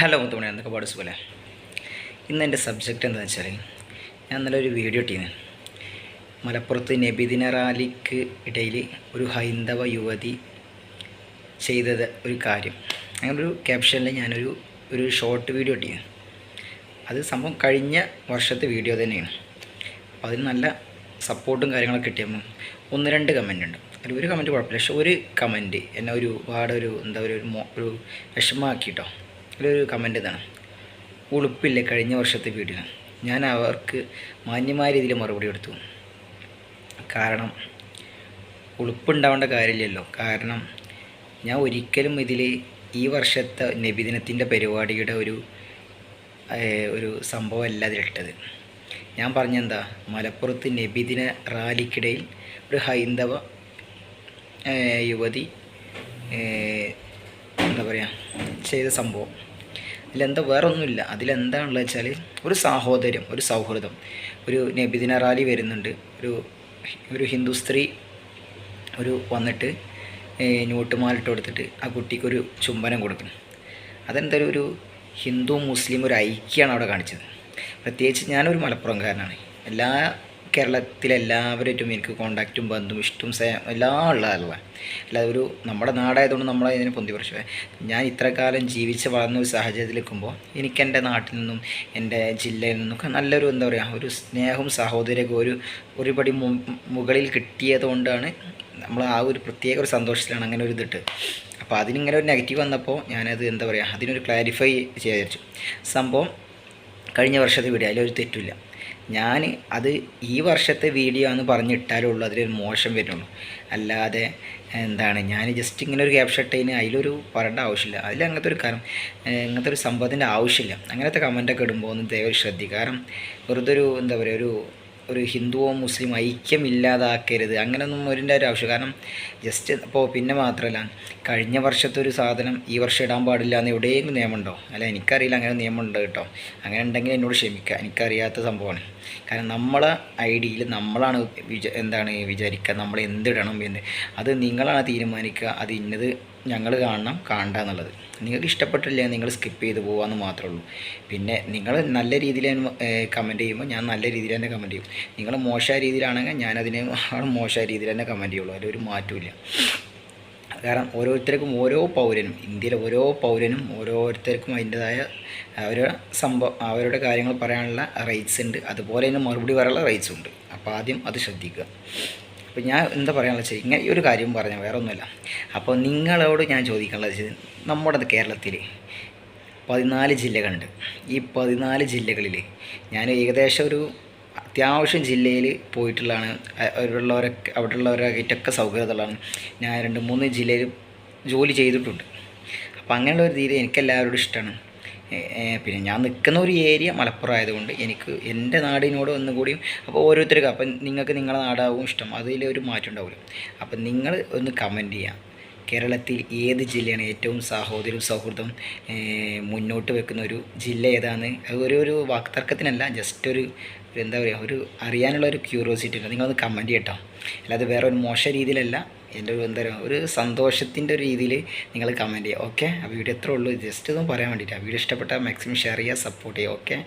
Hello മുത്തുമണി എന്തൊക്കെ പാട് സുഖല്ലേ? ഇന്ന് എന്റെ സബ്ജക്റ്റ് എന്താണെന്ന് വെച്ചാൽ ഞാൻ നല്ലൊരു ഒരു വീഡിയോ ഇട്ടിന് മലപ്പുറത്ത് നബിദിന റാലിക്ക് ഇടയിൽ ഒരു ഹൈന്ദവ യുവതി ചെയ്തത് ഒരു കാര്യം. അങ്ങനൊരു ഒരു ക്യാപ്ഷനിൽ ഞാനൊരു ഒരു ഷോർട്ട് വീഡിയോ ഇട്ടിന് അത് സംഭവം കഴിഞ്ഞ വർഷത്തെ വീഡിയോ തന്നെയാണ്. അപ്പോൾ അതിന് നല്ല സപ്പോർട്ടും കാര്യങ്ങളൊക്കെ കിട്ടിയപ്പോൾ ഒന്ന് രണ്ട് കമന്റ് ഉണ്ട്. അതിൽ ഒരു കമന്റ് കുഴപ്പമില്ല. പക്ഷെ ഒരു കമന്റ് എന്നെ ഒരു ഒരു എന്താ പറയുക ഒരു മോ ഒരു വിഷമമാക്കിട്ടോ കമന്റ് ഇതാണ്. ഉളുപ്പില്ല കഴിഞ്ഞ വർഷത്തെ വീഡിയോ? ഞാൻ അവർക്ക് മാന്യമായ രീതിയിൽ മറുപടി കൊടുത്തു. കാരണം ഉളുപ്പുണ്ടാവേണ്ട കാര്യമില്ലല്ലോ. കാരണം ഞാൻ ഒരിക്കലും ഇതിൽ ഈ വർഷത്തെ നബിദിനത്തിന്റെ പരിപാടിയുടെ ഒരു ഒരു സംഭവമല്ല അതിലിട്ടത്. ഞാൻ പറഞ്ഞെന്താ? മലപ്പുറത്ത് നബിദിന റാലിക്കിടയിൽ ഒരു ഹൈന്ദവ യുവതി എന്താ പറയുക ചെയ്ത സംഭവം. അതിലെന്താ വേറെ ഒന്നുമില്ല അതിലെന്താണുള്ളത് വെച്ചാൽ ഒരു സാഹോദര്യം ഒരു സൗഹൃദം. ഒരു നബിദിന റാലി വരുന്നുണ്ട്. ഒരു ഒരു ഹിന്ദു സ്ത്രീ ഒരു വന്നിട്ട് നോട്ടുമാലിട്ട് കൊടുത്തിട്ട് ആ കുട്ടിക്കൊരു ചുംബനം കൊടുക്കണം അതെന്തായാലും ഒരു ഹിന്ദു മുസ്ലിം ഒരു ഐക്യമാണ് അവിടെ കാണിച്ചത്. പ്രത്യേകിച്ച് ഞാനൊരു മലപ്പുറംകാരനാണ്. എല്ലാ കേരളത്തിലെ എല്ലാവരായിട്ടും എനിക്ക് കോണ്ടാക്റ്റും ബന്ധും ഇഷ്ടവും സ്നേഹം എല്ലാം ഉള്ളതല്ല അല്ലാതെ ഒരു നമ്മുടെ നാടായതുകൊണ്ട് നമ്മളെ ഇതിനെ പൊന്തി പറിച്ചു ഞാൻ ഇത്ര കാലം ജീവിച്ച് വളർന്ന ഒരു സാഹചര്യത്തിൽ നിൽക്കുമ്പോൾ എനിക്ക് എന്റെ നാട്ടിൽ നിന്നും എന്റെ ജില്ലയിൽ നിന്നൊക്കെ നല്ലൊരു എന്താ പറയുക ഒരു സ്നേഹവും സഹോദര്യമൊക്കെ ഒരു ഒരുപടി മുകളിൽ കിട്ടിയത് കൊണ്ടാണ് നമ്മൾ ആ ഒരു പ്രത്യേക ഒരു സന്തോഷത്തിലാണ് അങ്ങനെ ഒരു ഇതിട്ട്. അപ്പോൾ അതിനിങ്ങനെ ഒരു നെഗറ്റീവ് വന്നപ്പോൾ ഞാനത് എന്താ പറയുക അതിനൊരു ക്ലാരിഫൈ ചെയ്യാൻ വിചാരിച്ചു. സംഭവം കഴിഞ്ഞ വർഷത്തെ വീഡിയോ അതിലൊരു തെറ്റില്ല ഞാൻ അത് ഈ വർഷത്തെ വീഡിയോ എന്ന് പറഞ്ഞിട്ടാലേ ഉള്ളൂ അതിലൊരു മോശം വരുള്ളൂ. അല്ലാതെ എന്താണ് ഞാൻ ജസ്റ്റ് ഇങ്ങനെ ഒരു ക്യാപ്ഷൻ ഇട്ടതിന് അതിലൊരു പറയേണ്ട ആവശ്യമില്ല. അതിൽ അങ്ങനത്തെ ഒരു കാരണം അങ്ങനത്തെ ഒരു സംഭവത്തിന്റെ ആവശ്യമില്ല. അങ്ങനത്തെ കമന്റൊക്കെ ഇടുമ്പോൾ ഒന്ന് ദയവ് ശ്രദ്ധിക്കുക. കാരണം വെറുതെ ഒരു എന്താ പറയുക ഒരു ഒരു ഹിന്ദുവോ മുസ്ലിം ഐക്യമില്ലാതാക്കരുത്. അങ്ങനെയൊന്നും ഒരിന്റെ ഒരു ആവശ്യം കാരണം ജസ്റ്റ് അപ്പോൾ പിന്നെ മാത്രമല്ല കഴിഞ്ഞ വർഷത്തെ ഒരു സാധനം ഈ വർഷം ഇടാൻ പാടില്ല എന്ന് എവിടെയെങ്കിലും നിയമമുണ്ടോ? അല്ല എനിക്കറിയില്ല അങ്ങനെ നിയമമുണ്ട് കേട്ടോ. അങ്ങനെ ഉണ്ടെങ്കിൽ എന്നോട് ക്ഷമിക്കുക. എനിക്കറിയാത്ത സംഭവമാണ്. കാരണം നമ്മളെ ഐഡിയയിൽ നമ്മളാണ് വിച എന്താണ് വിചാരിക്കുക. നമ്മൾ എന്തിടണം എന്ന്. അത് നിങ്ങളാണ് തീരുമാനിക്കുക. അത് ഇന്നത് ഞങ്ങൾ കാണണം കാണണ്ട എന്നുള്ളത് നിങ്ങൾക്ക് ഇഷ്ടപ്പെട്ടില്ല നിങ്ങൾ സ്കിപ്പ് ചെയ്ത് പോകാമെന്ന് മാത്രമേ ഉള്ളൂ പിന്നെ നിങ്ങൾ നല്ല രീതിയിൽ കമന്റ് ചെയ്യുമ്പോൾ ഞാൻ നല്ല രീതിയിൽ തന്നെ കമന്റ് ചെയ്യും. നിങ്ങൾ മോശമായ രീതിയിലാണെങ്കിൽ ഞാൻ അതിനെ മോശമായ രീതിയിൽ തന്നെ കമന്റ് ചെയ്യുള്ളൂ. അതിലൊരു മാറ്റമില്ല കാരണം ഓരോരുത്തർക്കും ഓരോ പൗരനും ഇന്ത്യയിലെ ഓരോ പൗരനും ഓരോരുത്തർക്കും അതിന്റെതായ അവരുടെ സംഭവം അവരുടെ കാര്യങ്ങൾ പറയാനുള്ള റൈറ്റ്സ് ഉണ്ട്. അതുപോലെ തന്നെ മറുപടി പറയാനുള്ള റൈറ്റ്സ് ഉണ്ട്. അപ്പോൾ ആദ്യം അത് ശ്രദ്ധിക്കുക. അപ്പോൾ ഞാൻ എന്താ പറയാനുള്ള വെച്ചാൽ ഇങ്ങനെ ഈ ഒരു കാര്യം പറഞ്ഞാൽ വേറെ ഒന്നുമില്ല അപ്പോൾ നിങ്ങളോട് ഞാൻ ചോദിക്കാനുള്ളത് വെച്ചാൽ നമ്മുടെ കേരളത്തിൽ പതിനാല് ജില്ലകളുണ്ട്. ഈ പതിനാല് ജില്ലകളിൽ ഞാൻ ഏകദേശം ഒരു അത്യാവശ്യം ജില്ലയിൽ പോയിട്ടുള്ളതാണ്. അവരുള്ളവരൊക്കെ അവിടെ ഉള്ളവരായിട്ടൊക്കെ സൗകര്യമുള്ളതാണ്. ഞാൻ രണ്ട് മൂന്ന് ജില്ലയിൽ ജോലി ചെയ്തിട്ടുണ്ട്. അപ്പോൾ അങ്ങനെയുള്ള ഒരു രീതി എനിക്ക് എല്ലാവരോടും ഇഷ്ടമാണ്. പിന്നെ ഞാൻ നിൽക്കുന്ന ഒരു ഏരിയ മലപ്പുറം ആയതുകൊണ്ട് എനിക്ക് എന്റെ നാടിനോട് ഒന്നുകൂടിയും അപ്പോൾ ഓരോരുത്തർക്കും അപ്പം നിങ്ങൾക്ക് നിങ്ങളുടെ നാടാവും ഇഷ്ടം. അതിൽ ഒരു മാറ്റം ഉണ്ടാവില്ല. അപ്പം നിങ്ങൾ ഒന്ന് കമന്റ് ചെയ്യുക. കേരളത്തിൽ ഏത് ജില്ലയാണ് ഏറ്റവും സാഹോദര്യവും സൗഹൃദം മുന്നോട്ട് വെക്കുന്ന ഒരു ജില്ല ഏതാണ്? അത് ഒരു ഒരു വാക്തർക്കത്തിനല്ല ജസ്റ്റ് ഒരു ഒരു എന്താ പറയുക ഒരു അറിയാനുള്ള ഒരു ക്യൂരിയോസിറ്റി ഉണ്ട്. നിങ്ങളൊന്ന് കമന്റ് ചെയ്യട്ടോ. അല്ലാതെ വേറെ ഒരു മോശം രീതിയിലല്ല. എന്റെ ഒരു എന്താ പറയുക ഒരു സന്തോഷത്തിന്റെ ഒരു രീതിയിൽ നിങ്ങൾ കമന്റ് ചെയ്യുക. ഓക്കെ ആ വീഡിയോ എത്ര ഉള്ളൂ. ജസ്റ്റ് ഒന്ന് പറയാൻ വേണ്ടിയിട്ടാണ് വീഡിയോ ഇഷ്ടപ്പെട്ടാൽ മാക്സിമം ഷെയർ ചെയ്യുക സപ്പോർട്ട് ചെയ്യുക. ഓക്കെ